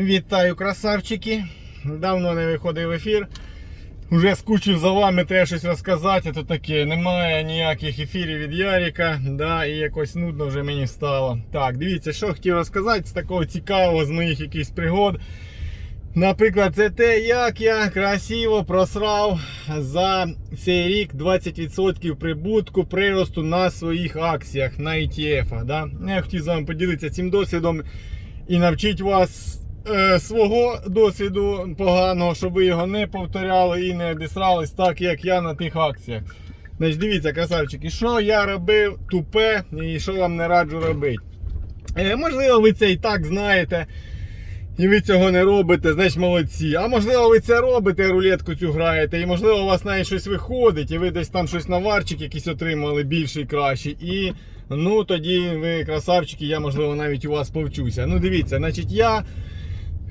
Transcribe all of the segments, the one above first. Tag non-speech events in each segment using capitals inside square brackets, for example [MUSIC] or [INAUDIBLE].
Вітаю, красавчики! Давно не виходив в ефір. Уже скучив за вами, треба щось розказати. То таке, немає ніяких ефірів від Яріка. Да, і якось нудно вже мені стало. Так, дивіться, що хотів розказати з такого цікавого, з моїх якихось пригод. Наприклад, це те, як я красиво просрав за цей рік 20% прибутку приросту на своїх акціях на ETF. Да? Я хотів з вами поділитися цим досвідом і навчити вас е, свого досвіду поганого, щоб ви його не повторяли і не обісрались так, як я на тих акціях. Значить, дивіться, красавчики, що я робив тупе і що вам не раджу робити. Е, можливо, ви це і так знаєте. І ви цього не робите, значить молодці. А можливо, ви це робите, рулетку цю граєте, і можливо, у вас навіть щось виходить, і ви десь там щось наварчик якийсь отримали більший, кращий. І ну тоді ви красавчики, я можливо навіть у вас повчуся. Ну дивіться, значить я.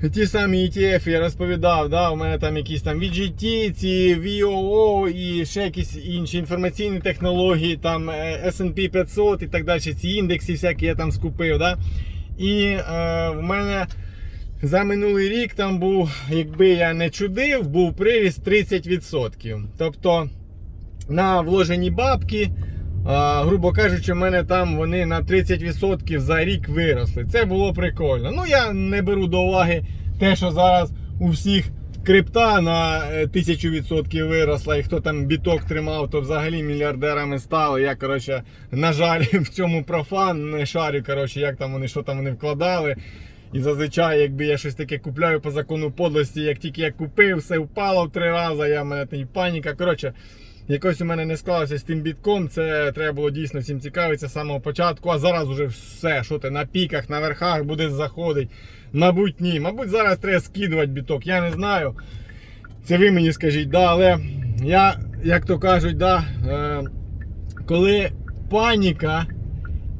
Ті самі ETF я розповідав, да, у мене там якісь там VGT, ці VOO і ще якісь інші інформаційні технології, там е, S&P 500 і так далі, ці індекси всякі я там скупив. Да. І е, в мене за минулий рік там був, якби я не чудив, був приріст 30%. Тобто на вложені бабки, грубо кажучи, в мене там вони на 30% за рік виросли. Це було прикольно. Ну, я не беру до уваги те, що зараз у всіх крипта на е, 1000% виросла, і хто там біток тримав, то взагалі мільярдерами стали. Я, коротше, на жаль, [LAUGHS] в цьому профан не шарю, коротше, як там вони, що там вони вкладали. І зазвичай, якби я щось таке купляю по закону подлості, як тільки я купив, все впало в три рази, я в мене і паніка. Коротше, якось у мене не склалося з тим бітком. Це треба було дійсно всім цікавитися з самого початку. А зараз уже все, що ти на піках, на верхах буде заходить. Мабуть, ні. Мабуть, зараз треба скидувати біток. Я не знаю. Це ви мені скажіть, да, але я, як то кажуть, да, е, коли паніка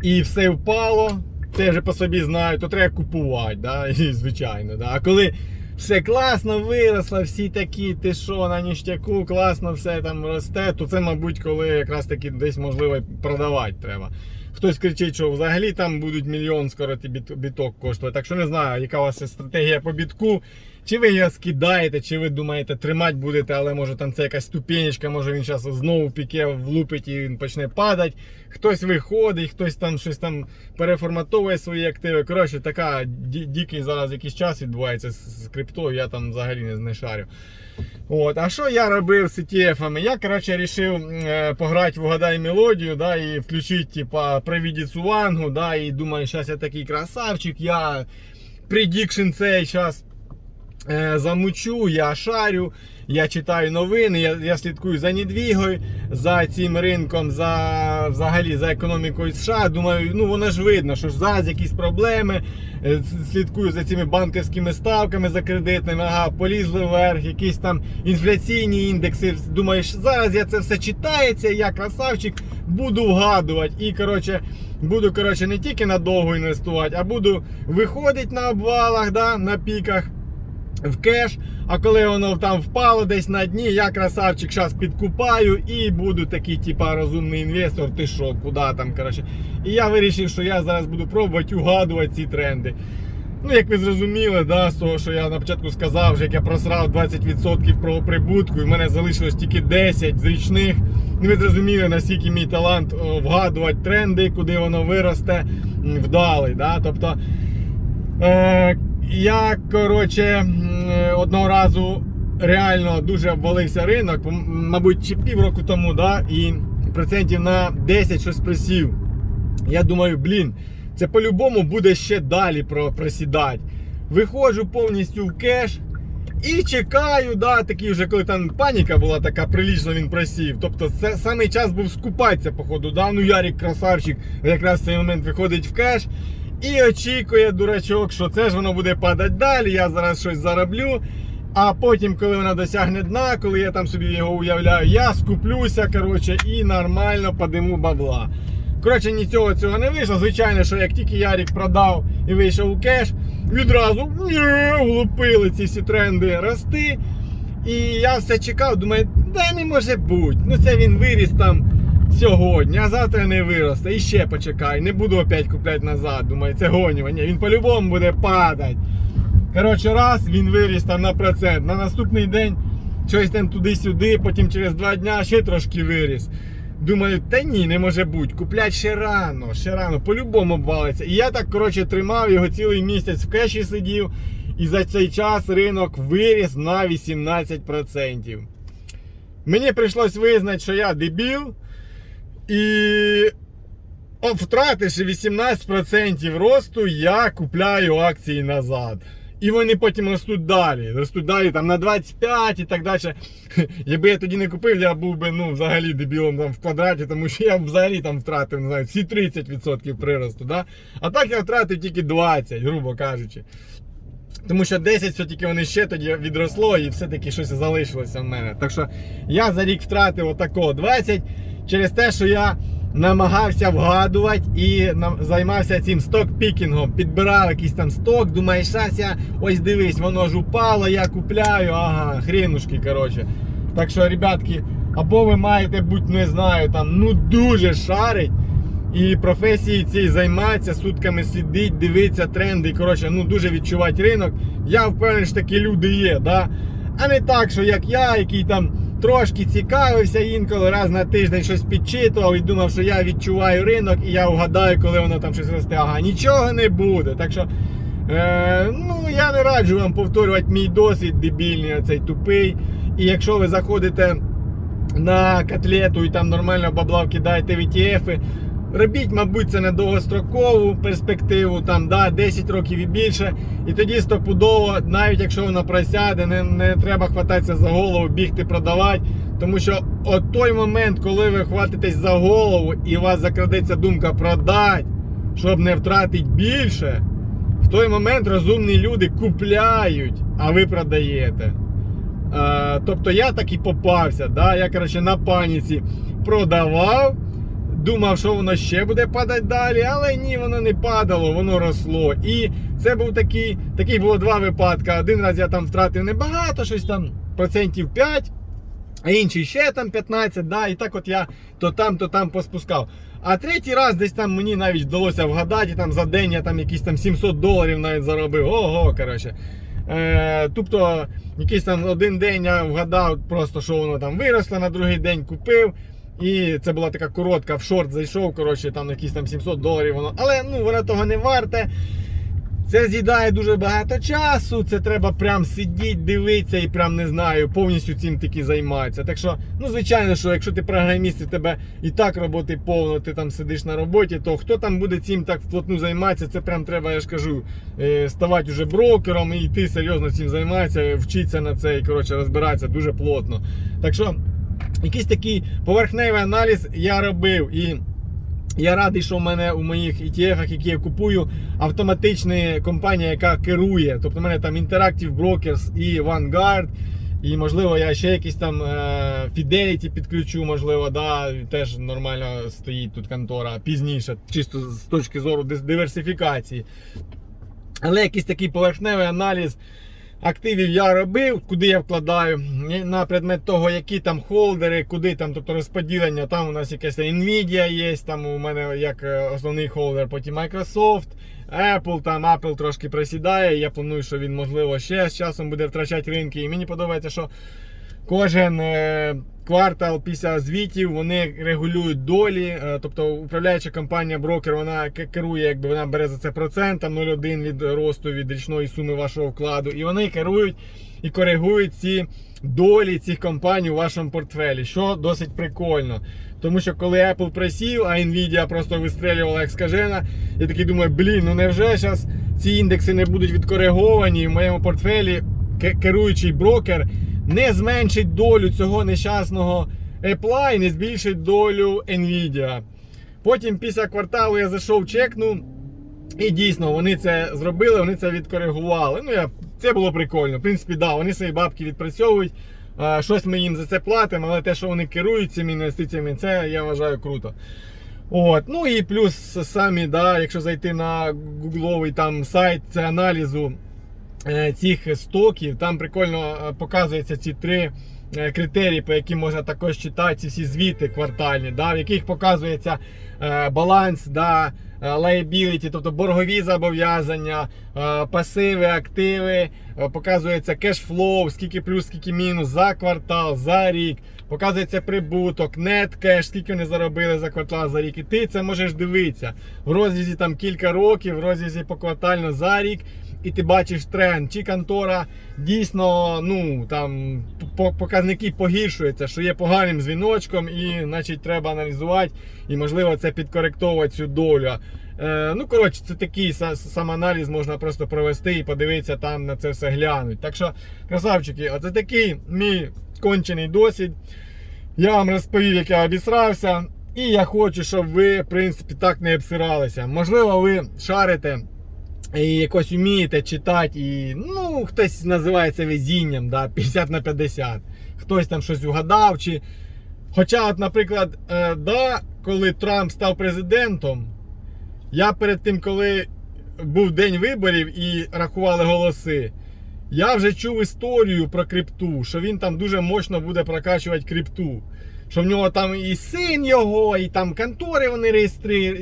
і все впало, це вже по собі знаю, то треба купувати, да, [LAUGHS] звичайно. Да. А коли все класно виросло, всі такі, ти що, на ніштяку, класно все там росте, то це, мабуть, коли якраз таки десь можливо продавати треба. Хтось кричить, що взагалі там будуть мільйон скоро біт- біток коштувати. Так що не знаю, яка у вас стратегія по бітку. Чи ви його скидаєте, чи ви думаєте, тримати будете, але може там це якась ступенечка, може він зараз знову піке влупить і він почне падати. Хтось виходить, хтось там щось там переформатовує свої активи. Коротше, така дикий зараз якийсь час відбувається з криптою, я там взагалі не, не шарю. От, а що я робив з ETF-ами? Я коротше рішив е, пограти в угадай мелодію, да, і включити, типа, привідіцу вангу, да, і думаю, зараз я такий красавчик, я предікшн цей зараз е, замучу, я шарю, я читаю новини, я, я слідкую за недвігою, за цим ринком, за взагалі за економікою США. Думаю, ну воно ж видно, що ж зараз якісь проблеми. Е, Слідкую за цими банківськими ставками за кредитними, ага, полізли вверх, якісь там інфляційні індекси. Думаєш, зараз я це все читається, я красавчик, буду вгадувати. І коротше, буду коротше, не тільки надовго інвестувати, а буду виходити на обвалах, да, на піках в кеш. А коли воно там впало десь на дні, я красавчик зараз підкупаю і буду такий, типа, розумний інвестор. Ти що, куди там, коротше. І я вирішив, що я зараз буду пробувати угадувати ці тренди. Ну, як ви зрозуміли, да, з того, що я на початку сказав, що як я просрав 20% про прибутку, і в мене залишилось тільки 10 з річних. Ну, ви зрозуміли, наскільки мій талант вгадувати тренди, куди воно виросте, вдалий. Да? Тобто, Е, я, коротше, одного разу реально дуже обвалився ринок, мабуть, чи півроку тому, да, і процентів на 10 щось присів. Я думаю, блін, це по-любому буде ще далі просідати. Виходжу повністю в кеш. І чекаю, да, такий вже коли там паніка була така, прилічно він просів. Тобто це самий час був скупатися, походу. Да? Ну Ярік красавчик якраз в цей момент виходить в кеш і очікує дурачок, що це ж воно буде падати далі, я зараз щось зароблю. А потім, коли вона досягне дна, коли я там собі його уявляю, я скуплюся коротше, і нормально подиму бабла. Коротше, нічого цього не вийшло. Звичайно, що як тільки Ярік продав і вийшов у кеш, відразу влупили ці всі тренди рости. І я все чекав, думаю, да не може бути. Ну це він виріс там сьогодні, а завтра не виросте. І ще почекай, не буду опять купляти назад. Думаю, це гонювання. Він по-любому буде падати. Коротше, раз він виріс там на процент. На наступний день щось там туди-сюди, потім через два дня ще трошки виріс. Думаю, та ні, не може бути. Куплять ще рано, ще рано, по-любому обвалиться. І я так, коротше, тримав його цілий місяць в кеші сидів. І за цей час ринок виріс на 18%. Мені прийшлось визнати, що я дебіл. І втративши 18% росту, я купляю акції назад. І вони потім ростуть далі. Ростуть далі там на 25 і так далі. [LAUGHS] Якби я тоді не купив, я був би ну, взагалі дебілом там, в квадраті, тому що я взагалі там втратив не знаю, всі 30% приросту. Да? А так я втратив тільки 20, грубо кажучи. Тому що 10 все-таки вони ще тоді відросло і все-таки щось залишилося в мене. Так що я за рік втратив отако 20 через те, що я намагався вгадувати і займався цим сток-пікінгом. Підбирав якийсь там сток, думаю, щас я ось дивись, воно ж упало, я купляю, ага, хренушки, коротше. Так що, ребятки, або ви маєте бути, не знаю, там, ну дуже шарить. І професії цій займатися, сутками сидить, дивиться тренди, коротше, ну дуже відчувати ринок. Я впевнений, що такі люди є, да? а не так, що як я, який там трошки цікавився інколи, раз на тиждень щось підчитував і думав, що я відчуваю ринок і я вгадаю, коли воно там щось росте. Ага, нічого не буде. Так що, е, ну я не раджу вам повторювати мій досвід дебільний, цей тупий. І якщо ви заходите на котлету і там нормально бабла вкидаєте в ETF, Робіть, мабуть, це на довгострокову перспективу, там да, 10 років і більше. І тоді стопудово, навіть якщо воно просяде, не, не треба хвататися за голову, бігти продавати. Тому що от той момент, коли ви хватитесь за голову і у вас закрадеться думка продати, щоб не втратити більше, в той момент розумні люди купляють, а ви продаєте. Е, тобто я так і попався. Да? Я коротше, на паніці продавав. Думав, що воно ще буде падати далі, але ні, воно не падало, воно росло. І це був такий, такий було два випадки. Один раз я там втратив небагато, щось там процентів 5, а інший ще там 15, да, і так от я то там, то там поспускав. А третій раз десь там мені навіть вдалося вгадати, там за день я там якісь там 700 доларів навіть заробив. Ого, коротше. Е, тобто, якийсь там один день я вгадав, просто що воно там виросло, на другий день купив. І це була така коротка, в шорт зайшов, коротше, там якісь там 700 доларів воно. Але ну, воно того не варте. Це з'їдає дуже багато часу, це треба прям сидіти, дивитися і прям не знаю, повністю цим таки займатися. Так що, ну звичайно, що якщо ти програміст, і тебе і так роботи повно, ти там сидиш на роботі, то хто там буде цим так вплотну займатися, це прям треба, я ж кажу, е, ставати вже брокером і йти серйозно цим займатися, вчитися на це і коротше розбиратися дуже плотно. Так що якийсь такий поверхневий аналіз я робив. І я радий, що в мене у моїх ETF, які я купую, автоматична компанія, яка керує. Тобто в мене там Interactive Brokers і Vanguard. І можливо я ще якийсь там е, Fidelity підключу, можливо, да, теж нормально стоїть тут контора пізніше, чисто з точки зору диверсифікації. Але якийсь такий поверхневий аналіз активів я робив, куди я вкладаю, на предмет того, які там холдери, куди там, тобто розподілення. Там у нас якась Nvidia є, там у мене як е, основний холдер, потім Microsoft, Apple, там Apple трошки просідає. Я планую, що він можливо ще з часом буде втрачати ринки. І мені подобається, що кожен е, квартал після звітів вони регулюють долі. е, Тобто управляюча компанія брокер вона керує, якби вона бере за це процент, там 0,1 від росту від річної суми вашого вкладу. І вони керують і коригують ці долі цих компаній у вашому портфелі, що досить прикольно. Тому що коли Apple просів, а Nvidia просто вистрелювала як скажена, я такий думаю, блін, ну невже зараз ці індекси не будуть відкориговані в моєму портфелі керуючий брокер не зменшить долю цього нещасного Apple і не збільшить долю Nvidia. Потім після кварталу я зайшов, чекнув. І дійсно вони це зробили, вони це відкоригували. Ну, я, це було прикольно. В принципі, да, вони свої бабки відпрацьовують. А, щось ми їм за це платимо, але те, що вони керують цими інвестиціями, це я вважаю круто. От. Ну і плюс самі, да, якщо зайти на гугловий там сайт це аналізу цих стоків, там прикольно е, показуються ці три е, критерії, по яким можна також читати ці всі звіти квартальні, да, в яких показується е, баланс да, liability, тобто боргові зобов'язання, е, пасиви, активи, е, показується кешфлоу, скільки плюс, скільки мінус за квартал, за рік. Показується прибуток, нет кеш, скільки вони заробили за квартал за рік. І ти це можеш дивитися в розрізі там кілька років, в розрізі поквартально за рік. І ти бачиш тренд, чи контора дійсно ну там показники погіршуються, що є поганим дзвіночком, і значить треба аналізувати і можливо це підкоректовувати цю долю. Е, ну коротше, це такий самоаналіз можна просто провести і подивитися там на це все глянуть. Так що, красавчики, оце такий мій кончений досвід. Я вам розповів, як я обісрався. І я хочу, щоб ви, в принципі, так не обсиралися. Можливо, ви шарите і якось вмієте читати, і ну, хтось називає це везінням, да, 50 на 50. Хтось там щось угадав. Чи... Хоча, от, наприклад, е, да, коли Трамп став президентом, я перед тим, коли був день виборів і рахували голоси, я вже чув історію про крипту, що він там дуже мощно буде прокачувати крипту. Що в нього там і син його, і там контори вони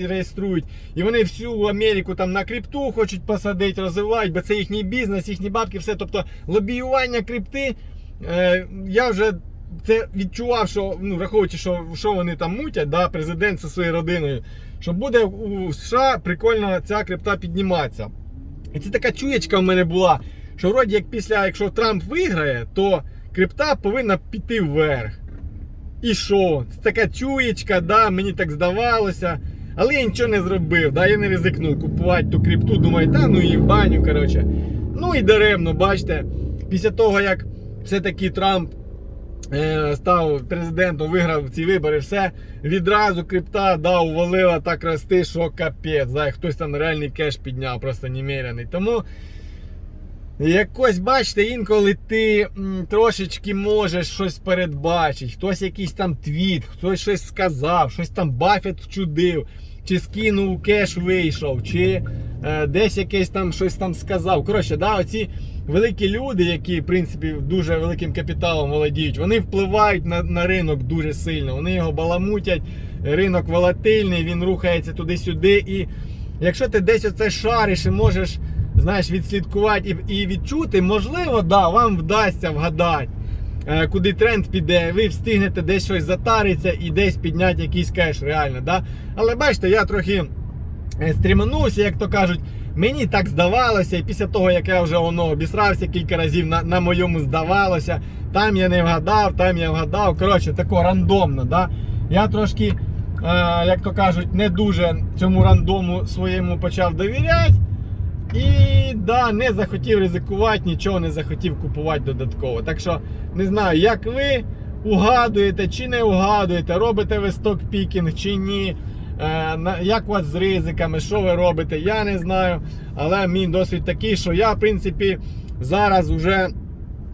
реєструють, і вони всю Америку там на крипту хочуть посадити, розвивати, бо це їхній бізнес, їхні бабки, все. Тобто лобіювання крипти. Е, я вже це відчував, що ну, враховуючи, що, що вони там мутять, да, президент зі своєю родиною, що буде у США прикольно ця крипта підніматися. І це така чуєчка в мене була, що вроді як після, якщо Трамп виграє, то крипта повинна піти вверх. І що? Це така чуєчка, да, мені так здавалося. Але я нічого не зробив, да, я не ризикнув купувати ту крипту, думаю, та ну і в баню, коротше. Ну і даремно, бачите, після того, як все-таки Трамп е, став президентом, виграв ці вибори, все, відразу крипта да, увалила так рости, що капець. Да, хтось там реальний кеш підняв, просто немеряний. Тому якось, бачите, інколи ти трошечки можеш щось передбачити, хтось якийсь там твіт, хтось щось сказав, щось там Баффет вчудив, чи скинув кеш вийшов, чи е, десь якесь там щось там сказав. Коротше, да, оці великі люди, які в принципі дуже великим капіталом володіють, вони впливають на, на ринок дуже сильно. Вони його баламутять, ринок волатильний, він рухається туди-сюди. І якщо ти десь оце шариш і можеш знаєш, відслідкувати і, відчути, можливо, да, вам вдасться вгадати, е, куди тренд піде, ви встигнете десь щось затариться і десь підняти якийсь кеш, реально. Да? Але бачите, я трохи е, стріманувся, як то кажуть. Мені так здавалося, і після того, як я вже воно обісрався кілька разів, на, на моєму здавалося, там я не вгадав, там я вгадав. Коротше, тако рандомно. Да? Я трошки, е, як то кажуть, не дуже цьому рандому своєму почав довіряти. І да, не захотів ризикувати, нічого не захотів купувати додатково. Так що не знаю, як ви угадуєте чи не угадуєте, робите ви стокпікінг чи ні. Е, як у вас з ризиками, що ви робите, я не знаю. Але мій досвід такий, що я, в принципі, зараз вже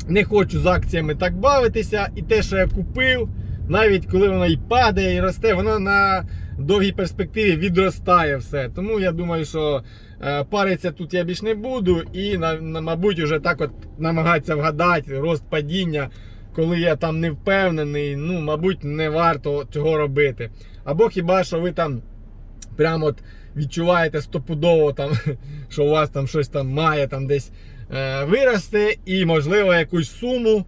не хочу з акціями так бавитися. І те, що я купив, навіть коли воно і падає, і росте, воно на довгій перспективі відростає все. Тому я думаю, що е, париться тут я більш не буду. І, мабуть, вже так от намагатися вгадати рост падіння, коли я там не впевнений, ну, мабуть, не варто цього робити. Або хіба що ви там прямо от відчуваєте стопудово, там, [LAUGHS] що у вас там щось там має там десь е, вирости, і, можливо, якусь суму,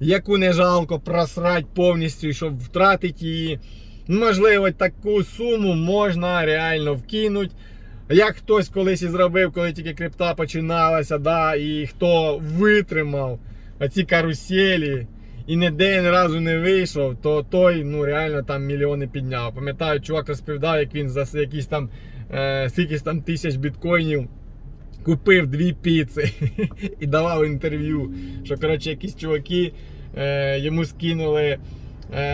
яку не жалко просрати повністю, щоб втратити її. Можливо, таку суму можна реально вкинути. Як хтось колись і зробив, коли тільки крипта починалася, да, і хто витримав оці каруселі і ніде ні разу не вийшов, то той ну, реально там мільйони підняв. Пам'ятаю, чувак розповідав, як він за якісь там е, скільки там тисяч біткоїнів купив дві піци [LAUGHS] і давав інтерв'ю. Що коротше, якісь чуваки е, йому скинули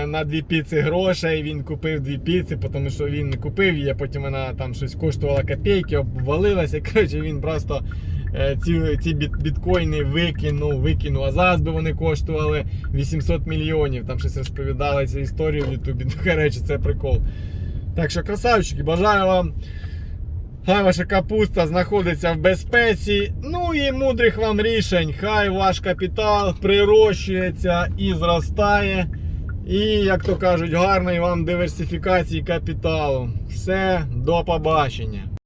на дві піци грошей. Він купив дві піци, тому що він не купив її, потім вона там щось коштувала копійки, обвалилася. [LAUGHS] Коротше, він просто е, ці, ці біткоїни викинув, викинув. А зараз би вони коштували 800 мільйонів. Там щось розповідали цю історію в Ютубі. [LAUGHS] Ну, коротше, це прикол. Так що, красавчики, бажаю вам. Хай ваша капуста знаходиться в безпеці. Ну і мудрих вам рішень. Хай ваш капітал прирощується і зростає. І, як то кажуть, гарної вам диверсифікації капіталу. Все, до побачення.